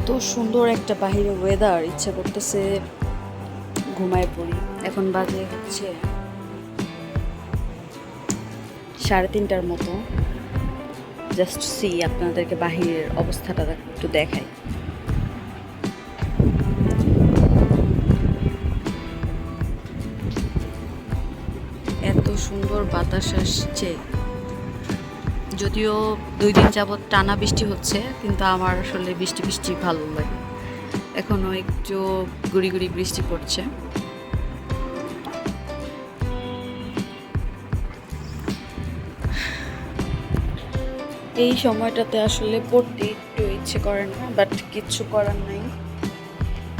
এত সুন্দর একটা বাহিরে ওয়েদার ইচ্ছা করতেছে ঘুমায় পড়ি। এখন বাজে হচ্ছে সাড়ে তিনটার মতো। জাস্ট সি আপনাদেরকে বাহিরের অবস্থাটা একটু দেখাই। এত সুন্দর বাতাস আসছে। যদিও দুই দিন যাবৎ টানা বৃষ্টি হচ্ছে, কিন্তু আমার আসলে বৃষ্টি বৃষ্টি ভালো লাগে। এখনও একটু গুড়ি গুড়ি বৃষ্টি পড়ছে। এই সময়টাতে আসলে পড়তে একটু ইচ্ছে করে না বাট কিচ্ছু করার নাই।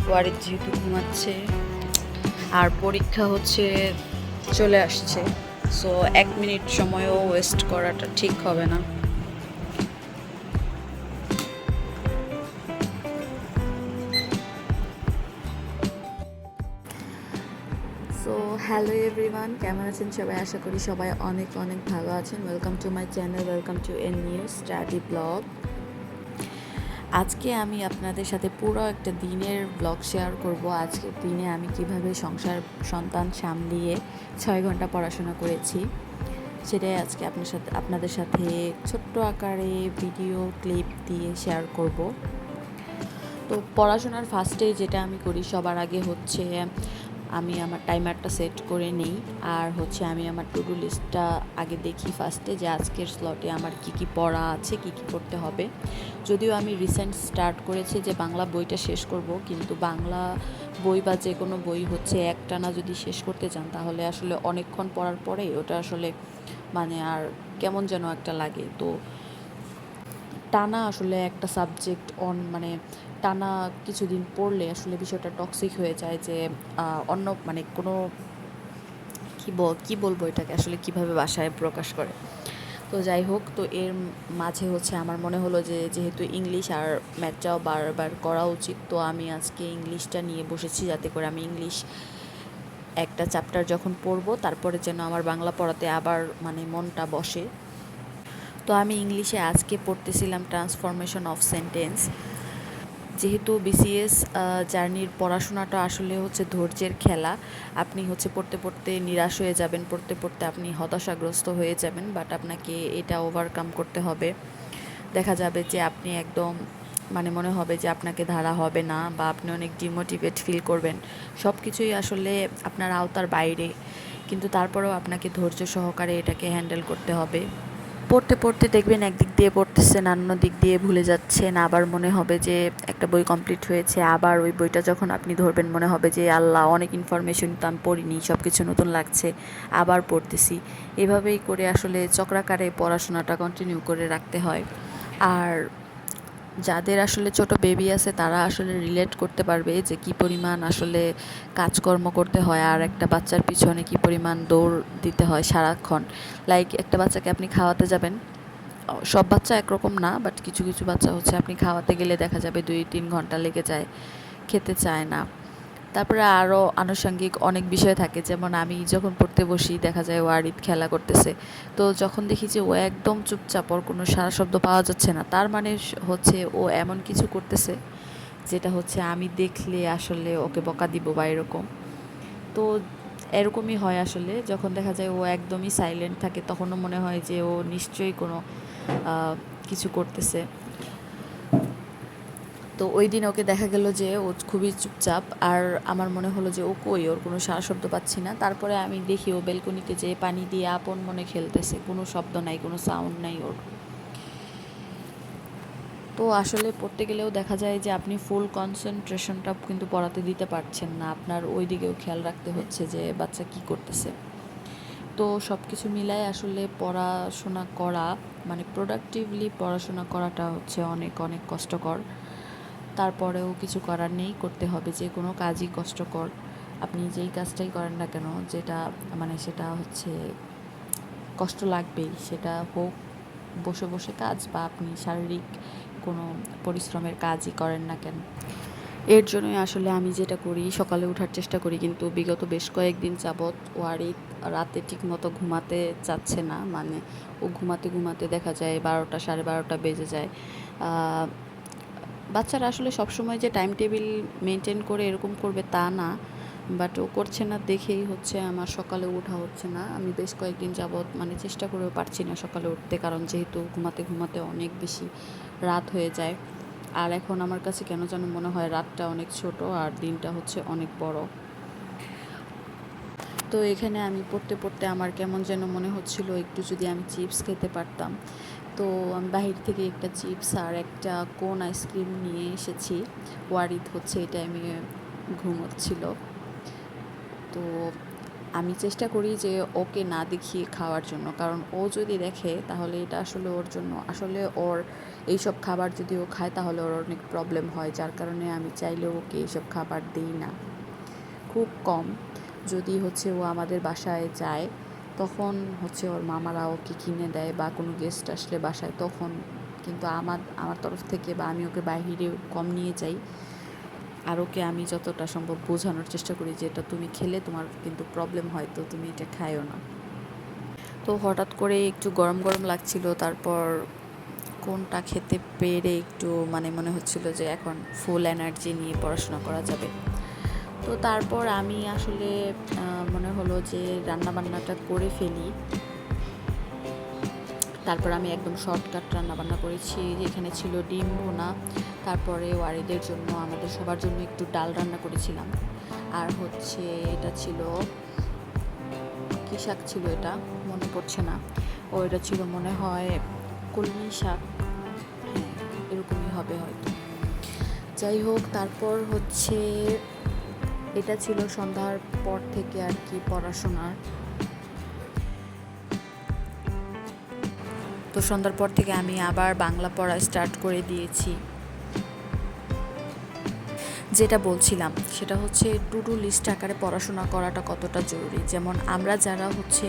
ওয়ারিদ যেহেতু ঘুমাচ্ছে, আর পরীক্ষা হচ্ছে, চলে আসছে। সো এক মিনিট সময়ও ওয়েস্ট করাটা ঠিক হবে না। সো হ্যালো এভরিওয়ান কেমন আছেন সবাই? আশা করি সবাই অনেক অনেক ভালো আছেন। Welcome to my channel welcome to an new study blog আজকে আমি আপনাদের সাথে পুরো একটা দিনের ব্লগ শেয়ার করব। আজকের দিনে আমি কীভাবে সংসার, সন্তান সামলিয়ে ছয় ঘণ্টা পড়াশোনা করেছি, সেটাই আজকে আপনার সাথে, আপনাদের সাথে ছোট্ট আকারে ভিডিও ক্লিপ দিয়ে শেয়ার করব। তো পড়াশোনার ফার্স্টে যেটা আমি করি সবার আগে হচ্ছে আমি আমার টাইমারটা সেট করে নেই। আর হচ্ছে আমি আমার টু ডু লিস্টটা আগে দেখি ফার্স্টে যে আজকের স্লটে আমার কি কি পড়া আছে, কি কি করতে হবে। যদিও আমি রিসেন্ট স্টার্ট করেছি যে বাংলা বইটা শেষ করব, কিন্তু বাংলা বই বা যে কোনো বই হচ্ছে একটানা যদি শেষ করতে চান, তাহলে আসলে অনেকক্ষণ পড়ার পরে ওটা আসলে মানে আর কেমন যেন একটা লাগে। তো টানা আসলে একটা সাবজেক্ট অন মানে টানা কিছুদিন পড়লে আসলে বিষয়টা টক্সিক হয়ে যায় যে অন্য মানে কোনো কী কী বলব এটাকে আসলে কীভাবে বাসায় প্রকাশ করে? তো যাই হোক, তো এর মাঝে হচ্ছে আমার মনে হলো যে, যেহেতু ইংলিশ আর ম্যাথটাও বারবার করা উচিত, তো আমি আজকে ইংলিশটা নিয়ে বসেছি যাতে করে আমি ইংলিশ একটা চ্যাপ্টার যখন পড়ব, তারপরে যেন আমার বাংলা পড়াতে আবার মানে মনটা বসে। তো আমি ইংলিশে আজকে পড়তেছিলাম ট্রান্সফরমেশন অফ সেন্টেন্স যেহেতু বিসিএস জার্নির পড়াশোনাটা আসলে হচ্ছে ধৈর্যের খেলা। আপনি হচ্ছে পড়তে পড়তে নিরাশ হয়ে যাবেন, পড়তে পড়তে আপনি হতাশাগ্রস্ত হয়ে যাবেন বাট আপনাকে এটা ওভারকাম করতে হবে। দেখা যাবে যে আপনি একদম মানে মনে হবে যে আপনাকে ধারা হবে না বা আপনি অনেক ডিমোটিভেট ফিল করবেন। সব কিছুই আসলে আপনার আওতার বাইরে, কিন্তু তারপরেও আপনাকে ধৈর্য সহকারে এটাকে হ্যান্ডেল করতে হবে। পড়তে পড়তে দেখবেন একদিক দিয়ে পড়তেছেন অন্য দিক দিয়ে ভুলে যাচ্ছেন। আবার মনে হবে যে একটা বই কমপ্লিট হয়েছে, আবার ওই বইটা যখন আপনি ধরবেন মনে হবে যে, আল্লাহ, অনেক ইনফরমেশন তো আমি পড়িনি সব কিছু নতুন লাগছে, আবার পড়তেছি। এভাবেই করে আসলে চক্রাকারে পড়াশোনাটা কন্টিনিউ করে রাখতে হয়। আর যাদের আসলে ছোট বেবি আছে, তারা আসলে রিলেট করতে পারবে যে কি পরিমাণ আসলে কাজকর্ম করতে হয় আর একটা বাচ্চার পিছনে কি পরিমাণ দৌড় দিতে হয় সারাক্ষণ। লাইক একটা বাচ্চাকে আপনি খাওয়াতে যাবেন সব বাচ্চা একরকম না বাট কিছু কিছু বাচ্চা হচ্ছে আপনি খাওয়াতে গেলে দেখা যাবে দুই, তিন ঘণ্টা লেগে যায়, খেতে চায় না। তারপরে আরও আনুষঙ্গিক অনেক বিষয় থাকে, যেমন আমি যখন পড়তে বসি, দেখা যায় ওয়ারিদ খেলা করতেছে। তো যখন দেখি যে ও একদম চুপচাপ, ওর কোনো সারা শব্দ পাওয়া যাচ্ছে না, তার মানে হচ্ছে ও এমন কিছু করতেছে, যেটা হচ্ছে আমি দেখলে আসলে ওকে বকা দিব বা এরকম। তো এরকমই হয় আসলে, যখন দেখা যায় ও একদমই সাইলেন্ট থাকে, তখনও মনে হয় যে ও নিশ্চয়ই কোনো কিছু করতেছে। তো ওই দিন ওকে দেখা গেল যে ও খুবই চুপচাপ আর আমার মনে হলো যে ও কই, ওর কোনো সারা শব্দ পাচ্ছি না। তারপরে আমি দেখি ও বেলকনিতে যেয়ে পানি দিয়ে আপন মনে খেলতেছে। কোনো শব্দ নাই, কোনো সাউন্ড নাই ওর। তো আসলে পড়তে গেলেও দেখা যায় যে আপনি ফুল কনসেন্ট্রেশনটা কিন্তু পড়াতে দিতে পারছেন না। আপনার ওই দিকেও খেয়াল রাখতে হচ্ছে যে বাচ্চা কি করতেছে। তো সব কিছু মিলায় আসলে পড়াশোনা করা মানে প্রোডাক্টিভলি পড়াশোনা করাটা হচ্ছে অনেক অনেক কষ্টকর। তারপরেও কিছু করার নেই, করতে হবে। যে কোনো কাজই কষ্টকর। আপনি যেই কাজটাই করেন না কেন, যেটা মানে সেটা হচ্ছে কষ্ট লাগবেই। সেটা হোক, বসে বসে কাজ বা আপনি শারীরিক কোনো পরিশ্রমের কাজই করেন না কেন। এর জন্যই আসলে আমি যেটা করি, সকালে ওঠার চেষ্টা করি, কিন্তু বিগত বেশ কয়েকদিন যাবৎ ওয়ারিদ রাতে ঠিক মতো ঘুমাতে চাচ্ছে না। মানে ও ঘুমাতে ঘুমাতে দেখা যায় বারোটা, সাড়ে বারোটা বেজে যায়। বাচ্চারা আসলে সবসময় যে টাইম টেবিল মেনটেন করে এরকম করবে তা না বাট ও করছে না দেখেই হচ্ছে আমার সকালে ওঠা হচ্ছে না। আমি বেশ কয়েকদিন যাবৎ মানে চেষ্টা করেও পারছি না সকালে উঠতে, কারণ যেহেতু ঘুমাতে ঘুমাতে অনেক বেশি রাত হয়ে যায়। আর এখন আমার কাছে কেন যেন মনে হয় রাতটা অনেক ছোট আর দিনটা হচ্ছে অনেক বড়। তো এখানে আমি পড়তে পড়তে আমার কেমন যেন মনে হচ্ছিল একটু যদি আমি চিপস খেতে পারতাম। তো আমি বাহির থেকে একটা চিপস আর একটা কোন আইসক্রিম নিয়ে এসেছি। ওয়ারিদ হচ্ছে, এই টাইমে ঘুমোচ্ছিল। তো আমি চেষ্টা করি যে ওকে না দেখিয়ে খাওয়ার জন্য, কারণ ও যদি দেখে তাহলে এটা আসলে ওর জন্য, আসলে ওর এইসব খাবার যদি ও খায় তাহলে ওর অনেক প্রবলেম হয়, যার কারণে আমি চাইলেও ওকে এইসব খাবার দিই না। খুব কম। যদি হচ্ছে ও আমাদের বাসায় যায় তখন হচ্ছে ওর মামারা ওকে কিনে দেয় বা কোনো গেস্ট আসলে বাসায়, তখন কিন্তু আমার আমার তরফ থেকে বা আমি ওকে বাইরে কম নিয়ে যাই। আর ওকে আমি যতটা সম্ভব বোঝানোর চেষ্টা করি যে এটা তুমি খেলে, তোমার কিন্তু প্রবলেম হয়, তো তুমি এটা খায়ও না। তো হঠাৎ করে একটু গরম গরম লাগছিল, তারপর কোনটা খেতে পেরে একটু মানে মনে হচ্ছিল যে এখন ফুল এনার্জি নিয়ে পড়াশোনা করা যাবে। তো তারপর আমি আসলে মনে হলো যে রান্নাবান্নাটা করে ফেলি। তারপর আমি একদম শর্টকাট রান্নাবান্না করেছি এখানে ছিল ডিম ভোনা। তারপরে ওয়ারিদের জন্য, আমাদের সবার জন্য একটু ডাল রান্না করেছিলাম। আর হচ্ছে এটা ছিল, কী শাক ছিল এটা? মনে পড়ছে না। ও, এটা ছিল মনে হয় কলমি শাক। হ্যাঁ এরকমই হবে হয়তো। যাই হোক, তারপর হচ্ছে এটা ছিল সন্ধ্যার পর থেকে আর কি পড়াশোনার। তো সন্ধ্যার পর থেকে আমি আবার বাংলা পড়া স্টার্ট করে দিয়েছি। যেটা বলছিলাম, সেটা হচ্ছে টু ডু লিস্ট আকারে পড়াশোনা করাটা কতটা জরুরি। যেমন আমরা যারা হচ্ছে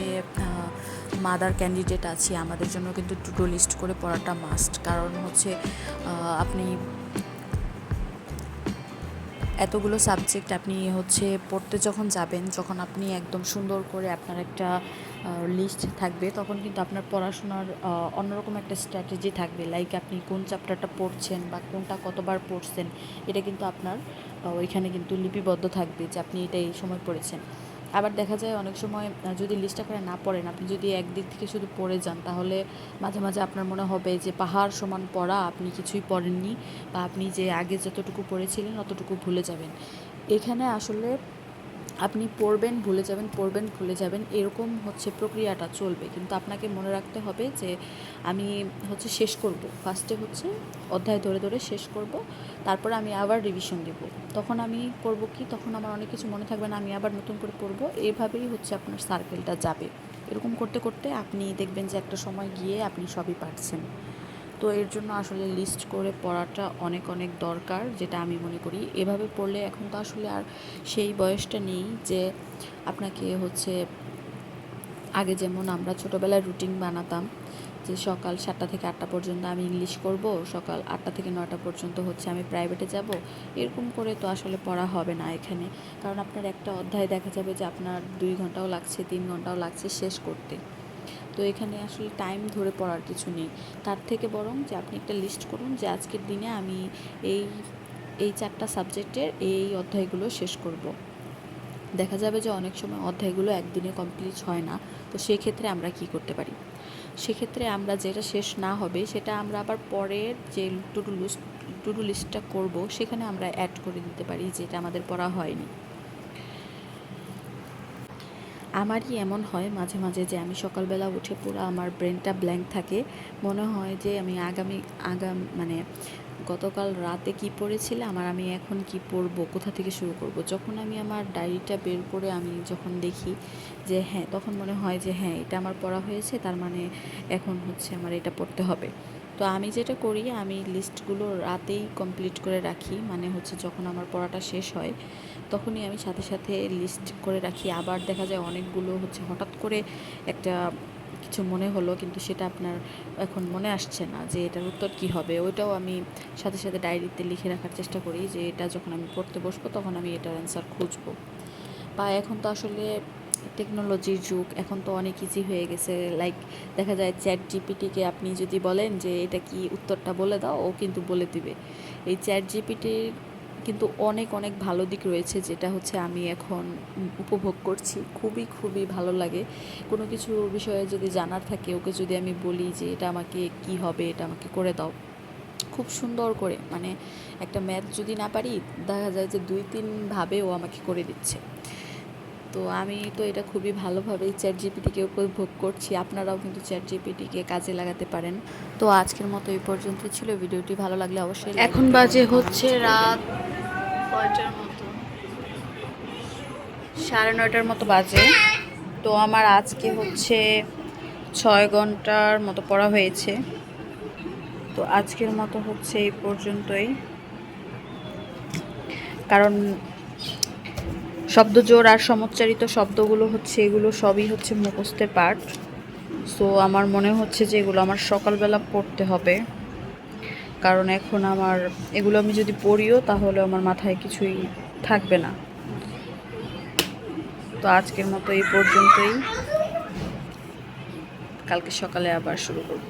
মাদার ক্যান্ডিডেট আছি, আমাদের জন্য কিন্তু টু ডু লিস্ট করে পড়াটা মাস্ট কারণ হচ্ছে আপনি এতগুলো সাবজেক্ট আপনি হচ্ছে পড়তে যখন যাবেন, যখন আপনি একদম সুন্দর করে আপনার একটা লিস্ট থাকবে, তখন কিন্তু আপনার পড়াশোনার অন্যরকম একটা স্ট্র্যাটেজি থাকবে। লাইক আপনি কোন চ্যাপ্টারটা পড়ছেন বা কোনটা কতবার পড়ছেন, এটা কিন্তু আপনার ওইখানে কিন্তু লিপিবদ্ধ থাকবে যে আপনি এটা এই সময় পড়েছেন। আবার দেখা যায় অনেক সময় যদি লিস্টটা করে না পড়েন, আপনি যদি একদিক থেকে শুধু পড়ে যান, তাহলে মাঝে মাঝে আপনার মনে হবে যে পাহাড় সমান পড়া, আপনি কিছুই পড়েননি বা আপনি যে আগে যতটুকু পড়েছিলেন, অতটুকু ভুলে যাবেন। এখানে আসলে আপনি পড়বেন, ভুলে যাবেন, পড়বেন ভুলে যাবেন, এরকম হচ্ছে প্রক্রিয়াটা চলবে। কিন্তু আপনাকে মনে রাখতে হবে যে, আমি হচ্ছে শেষ করব। ফার্স্টে হচ্ছে অধ্যায় ধরে ধরে শেষ করব, তারপরে আমি আবার রিভিশন দেব। তখন আমি করব কি? তখন আমার অনেক কিছু মনে থাকবে না, আমি আবার নতুন করে পড়ব। এভাবেই হচ্ছে আপনার সার্কেলটা যাবে। এরকম করতে করতে আপনি দেখবেন যে একটা সময় গিয়ে আপনি সবই পারছেন। তো এর জন্য আসলে লিস্ট করে পড়াটা অনেক অনেক দরকার, যেটা আমি মনে করি। এভাবে পড়লে এখন তো আসলে আর সেই বয়সটা নেই যে আপনাকে হচ্ছে আগে যেমন আমরা ছোটোবেলায় রুটিন বানাতাম যে সকাল সাতটা থেকে আটটা পর্যন্ত আমি ইংলিশ করব, সকাল আটটা থেকে নয়টা পর্যন্ত হচ্ছে আমি প্রাইভেটে যাব। এরকম করে তো আসলে পড়া হবে না এখানে। কারণ আপনার একটা অধ্যায় দেখা যাবে যে আপনার দুই ঘন্টাও লাগছে, তিন ঘন্টাও লাগছে শেষ করতে। তো এখানে আসলে টাইম ধরে পড়ার কিছু নেই। তার থেকে বরং যে আপনি একটা লিস্ট করুন যে আজকের দিনে আমি এই এই চারটা সাবজেক্টের এই অধ্যায়গুলো শেষ করব। দেখা যাবে যে অনেক সময় অধ্যায়গুলো একদিনে কমপ্লিট হয় না, তো সেক্ষেত্রে আমরা কি করতে পারি? সেক্ষেত্রে আমরা যেটা শেষ না হবে, সেটা আমরা আবার পরের যে টুডু লিস্ট টুডু লিস্টটা করব, সেখানে আমরা অ্যাড করে দিতে পারি যেটা আমাদের পড়া হয়নি। আমারই এমন হয় মাঝে মাঝে যে আমি সকালবেলা উঠে পুরো আমার ব্রেনটা ব্ল্যাঙ্ক থাকে। মনে হয় যে আমি আগামী, আগাম মানে গতকাল রাতে কি পড়েছিলাম আর আমি এখন কি পড়ব, কোথা থেকে শুরু করব? যখন আমি আমার ডায়েরিটা বের করে আমি যখন দেখি যে হ্যাঁ তখন মনে হয় যে হ্যাঁ এটা আমার পড়া হয়েছে, তার মানে এখন হচ্ছে আমার এটা পড়তে হবে। তো আমি যেটা করি, আমি লিস্টগুলো রাতেই কমপ্লিট করে রাখি। মানে হচ্ছে যখন আমার পড়াটা শেষ হয়, তখনই আমি সাথে সাথে লিস্ট করে রাখি। আবার দেখা যায় অনেকগুলো হচ্ছে হঠাৎ করে একটা কিছু মনে হলো, কিন্তু সেটা আপনার এখন মনে আসছে না যে এটার উত্তর কী হবে। ওইটাও আমি সাথে সাথে ডায়েরিতে লিখে রাখার চেষ্টা করি যে এটা যখন আমি পড়তে বসবো, তখন আমি এটার অ্যান্সার খুঁজবো। বা এখন তো আসলে টেকনোলজির যুগ, এখন তো অনেক ইজি হয়ে গেছে। লাইক দেখা যায় চ্যাট জিপিটিকে আপনি যদি বলেন যে, এটা কি উত্তরটা বলে দাও, ও কিন্তু বলে দিবে। এই চ্যাট জিপিটির কিন্তু অনেক অনেক ভালো দিক রয়েছে, যেটা হচ্ছে আমি এখন উপভোগ করছি। খুবই খুবই ভালো লাগে। কোনো কিছু বিষয়ে যদি জানার থাকে, ওকে যদি আমি বলি যে, এটা আমাকে কি হবে, এটা আমাকে করে দাও। খুব সুন্দর করে মানে একটা ম্যাথ যদি না পারি, দেখা যায় যে দুই, তিন ভাবে ও আমাকে করে দিচ্ছে। তো আমি তো এটা খুবই ভালোভাবেই চ্যাট জিপিটিকে উপভোগ করছি। আপনারাও কিন্তু চ্যাট জিপিটিকে কাজে লাগাতে পারেন। তো আজকের মতো এই পর্যন্ত ছিল। ভিডিওটি ভালো লাগলে অবশ্যই এখন বাজে হচ্ছে রাত কয়টার মতো? সাড়ে নয়টার মতো বাজে। তো আমার আজকে হচ্ছে ছয় ঘণ্টার মতো পড়া হয়েছে। তো আজকের মতো হচ্ছে এই পর্যন্তই। কারণ শব্দজোড় আর সমচ্চারিত শব্দগুলো হচ্ছে, এগুলো সবই হচ্ছে মুখস্থের পার্ট সো আমার মনে হচ্ছে যে এগুলো আমার সকালবেলা পড়তে হবে। কারণ এখন আমার, এগুলো আমি যদি পড়িও তাহলে আমার মাথায় কিছুই থাকবে না। তো আজকের মতো এই পর্যন্তই। কালকে সকালে আবার শুরু করব।